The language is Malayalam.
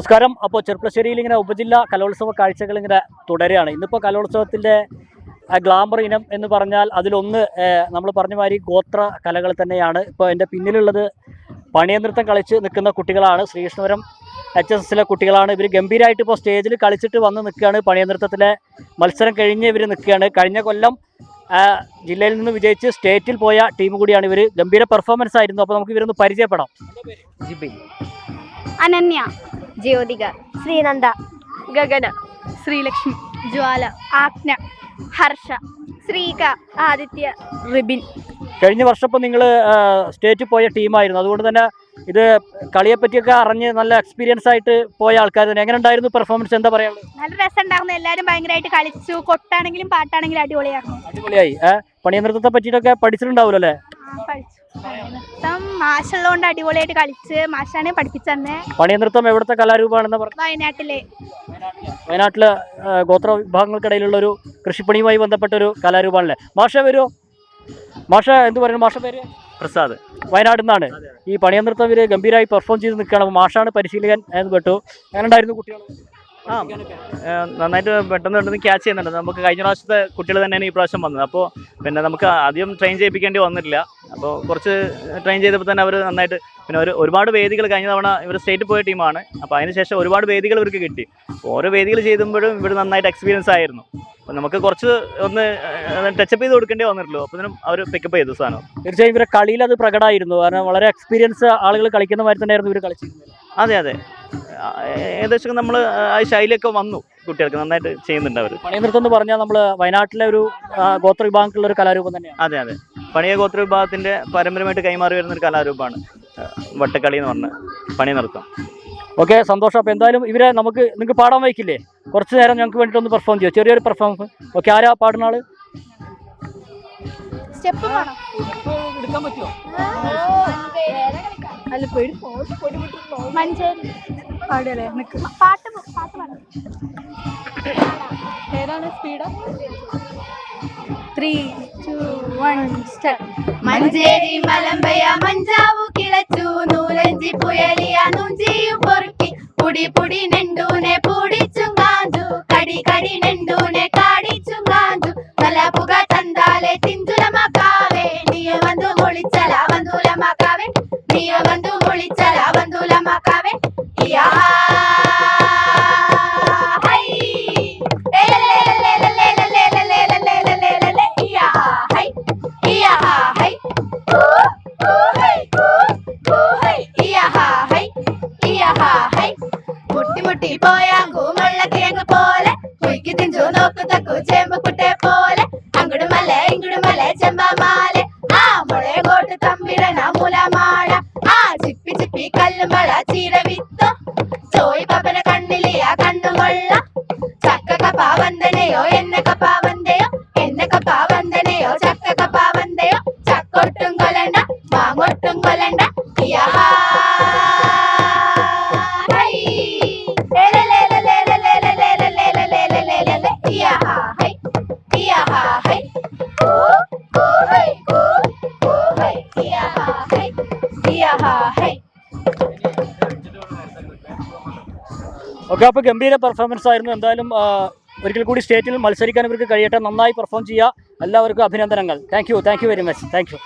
നമസ്കാരം. അപ്പോൾ ചെറുപ്പശ്ശേരിയിൽ ഇങ്ങനെ ഉപജില്ല കലോത്സവ കാഴ്ചകൾ ഇങ്ങനെ തുടരുകയാണ് ഇന്നിപ്പോൾ കലോത്സവത്തിന്റെ ഗ്ലാമർ ഇനം എന്ന് പറഞ്ഞാൽ അതിലൊന്ന് നമ്മൾ പറഞ്ഞ മാതിരി ഗോത്ര കലകൾ തന്നെയാണ്. ഇപ്പോൾ എന്റെ പിന്നിലുള്ളത് പണിയനൃത്തം കളിച്ച് നിൽക്കുന്ന കുട്ടികളാണ്. ശ്രീകൃഷ്ണപുരം എച്ച് എസ് എസിലെ കുട്ടികളാണ്. ഇവർ ഗംഭീരമായിട്ട് ഇപ്പോൾ സ്റ്റേജിൽ കളിച്ചിട്ട് വന്ന് നിൽക്കുകയാണ്. പണിയനൃത്തത്തിലെ മത്സരം കഴിഞ്ഞ് ഇവർ നിൽക്കുകയാണ്. കഴിഞ്ഞ കൊല്ലം ജില്ലയിൽ നിന്ന് വിജയിച്ച് സ്റ്റേറ്റിൽ പോയ ടീം കൂടിയാണ് ഇവർ ഗംഭീര പെർഫോമൻസ് ആയിരുന്നു അപ്പോൾ നമുക്ക് ഇവരൊന്ന് പരിചയപ്പെടാം. അനന്യ. ജ്യോതിക ശ്രീനന്ദ ഗഗന ശ്രീലക്ഷ്മി ജ്വാല ആജ്ഞ ഹർഷ ശ്രീക ആദിത്യ റിബിൻ. കഴിഞ്ഞ വർഷം ഇപ്പോൾ നിങ്ങൾ സ്റ്റേറ്റിൽ പോയ ടീമായിരുന്നു. അതുകൊണ്ട് തന്നെ ഇത് കളിയെ പറ്റിയൊക്കെ അറിഞ്ഞ് നല്ല എക്സ്പീരിയൻസ് ആയിട്ട് പോയ ആൾക്കാർ തന്നെ. എങ്ങനെ ഉണ്ടായിരുന്നു പെർഫോമൻസ് എന്താ പറയാ നല്ല രസമുണ്ടായിരുന്നു. എല്ലാവരും ഭയങ്കരമായിട്ട് കളിച്ചു. കൊട്ടാണെങ്കിലും പാട്ടാണെങ്കിലും അടിപൊളിയായിരുന്നു. അടിപൊളിയായി. പണിയ നൃത്തത്തെ പറ്റിയിട്ടൊക്കെ പഠിച്ചിട്ടുണ്ടാവുമല്ലോ അല്ലേ നൃത്തം മാഷുള്ളതുകൊണ്ട് അടിപൊളിയായിട്ട് കളിച്ച് മാഷാണ് പഠിപ്പിച്ചന്നെ പണിയനൃത്തം എവിടുത്തെ കലാരൂപമാണെന്ന് പറഞ്ഞു വയനാട്ടിലെ. വയനാട്ടിലെ ഗോത്ര വിഭാഗങ്ങൾക്കിടയിലുള്ള ഒരു കൃഷിപ്പണിയുമായി ബന്ധപ്പെട്ട ഒരു കലാരൂപമാണല്ലേ? മാഷ വരുമോ മാഷ എന്ത് പറയുന്നു? മാഷ പേര്? പ്രസാദ്. വയനാട് നിന്നാണ്. ഈ പണിയനൃത്തം ഇവർ ഗംഭീരമായി പെർഫോം ചെയ്ത് നിൽക്കുകയാണ്. അപ്പോൾ മാഷാണ് പരിശീലകൻ എന്ന് കേട്ടു എങ്ങനെ ഉണ്ടായിരുന്നു കുട്ടികൾ ആ നന്നായിട്ട് പെട്ടെന്ന് പെട്ടെന്ന് ക്യാച്ച് ചെയ്യുന്നുണ്ട്. നമുക്ക് കഴിഞ്ഞ പ്രാവശ്യത്തെ കുട്ടികൾ തന്നെയാണ് ഈ പ്രാവശ്യം വന്നത്. അപ്പോൾ പിന്നെ നമുക്ക് ആദ്യം ട്രെയിൻ ചെയ്യിപ്പിക്കേണ്ടി വന്നിട്ടില്ല. അപ്പോൾ കുറച്ച് ട്രെയിൻ ചെയ്തപ്പോൾ തന്നെ അവർ നന്നായിട്ട് പിന്നെ ഒരു ഒരുപാട് വേദികൾ കഴിഞ്ഞ തവണ ഇവർ സ്റ്റേറ്റ് പോയ ടീമാണ് അപ്പോൾ അതിനുശേഷം ഒരുപാട് വേദികൾ ഇവർക്ക് കിട്ടി. ഓരോ വേദികൾ ചെയ്തുമ്പോഴും ഇവർ നന്നായിട്ട് എക്സ്പീരിയൻസ് ആയിരുന്നു. അപ്പോൾ നമുക്ക് കുറച്ച് ഒന്ന് ടച്ചപ്പ് ചെയ്ത് കൊടുക്കേണ്ടി വന്നിട്ടുള്ളൂ അപ്പോൾ അവർ പിക്കപ്പ് ചെയ്തു സാധനം. തീർച്ചയായും ഇവരെ കളിയിൽ അത് പ്രകടമായിരുന്നു. കാരണം വളരെ എക്സ്പീരിയൻസ് ആളുകൾ കളിക്കുന്ന മാതിരി തന്നെയായിരുന്നു ഇവർ കളിച്ചിരുന്നത്. അതെ അതെ. ഏകദേശം നമ്മൾ ആ ശൈലിയൊക്കെ വന്നു കുട്ടികൾക്ക് നന്നായിട്ട് ചെയ്യുന്നുണ്ട് അവർ പണിയനൃത്തം എന്ന് പറഞ്ഞാൽ നമ്മൾ വയനാട്ടിലെ ഒരു ഗോത്ര വിഭാഗത്തിലുള്ള ഒരു കലാരൂപം തന്നെയാണ്. അതെ അതെ. പണിയ ഗോത്ര വിഭാഗത്തിന്റെ പാരമ്പര്യമായിട്ട് കൈമാറി വരുന്ന ഒരു കലാരൂപമാണ് വട്ടക്കളി എന്ന് പറഞ്ഞ പണി നൃത്തം ഓക്കെ സന്തോഷം. അപ്പോൾ എന്തായാലും ഇവരെ നമുക്ക് നിങ്ങൾക്ക് പാടാൻ വയ്ക്കില്ലേ കുറച്ച് നേരം ഞങ്ങൾക്ക് വേണ്ടിയിട്ട് ഒന്ന് പെർഫോം ചെയ്യാം ചെറിയൊരു പെർഫോമൻസ് ഓക്കെ ആരാ പാടുന്ന ആൾ? സ്റ്റെപ്പ് വേണം. എടുക്കാൻ പറ്റുമോ മഞ്ചേരി. പാടല്ലേ പാട്ട് പാട്ട് പാടാം. ഏതാണ് സ്പീഡ് ത്രീ ടു മഞ്ചേരി മലമ്പയ മഞ്ചാവു കിളച്ചു. നൂലഞ്ചി പുയലിയ നുഞ്ചിയും പൊറുക്കി. പുടി പുടി നെണ്ടൂനെ പൂടിച്ചും കാഞ്ചു. കടി കടി നെണ്ടൂനെ കാടിച്ചും കാഞ്ചു. നല്ല പുക തന്താലെ തിന്തുലമാക്കാവേ പോലെ കുയ്ക്ക് തിഞ്ചു നോക്കു തക്കു ചേമ്പുക്കുട്ടെ പോലെ അങ്ങോട്ട് മല ഇങ്ങോട്ട് മല ചെമ്പമാല ആ മുളയകോട്ട് തമ്മിടണ മുലമാട ആ ചിപ്പി ചിപ്പി കല്ലുമള ചീര വിത്തോ ചോയ് പപ്പന കണ്ണിലെയാ കണ്ണുകൊള്ള ചക്ക കപ്പ വന്ദനയോ എന്ന കപ്പ ഓക്കെ അപ്പോൾ ഗംഭീര പെർഫോമൻസ് ആയിരുന്നു. എന്തായാലും ഒരിക്കൽ കൂടി സ്റ്റേറ്റിൽ മത്സരിക്കാൻ ഇവർക്ക് കഴിയട്ടെ. നന്നായി പെർഫോം ചെയ്യുക. എല്ലാവർക്കും അഭിനന്ദനങ്ങൾ. Thank you thank you very much thank you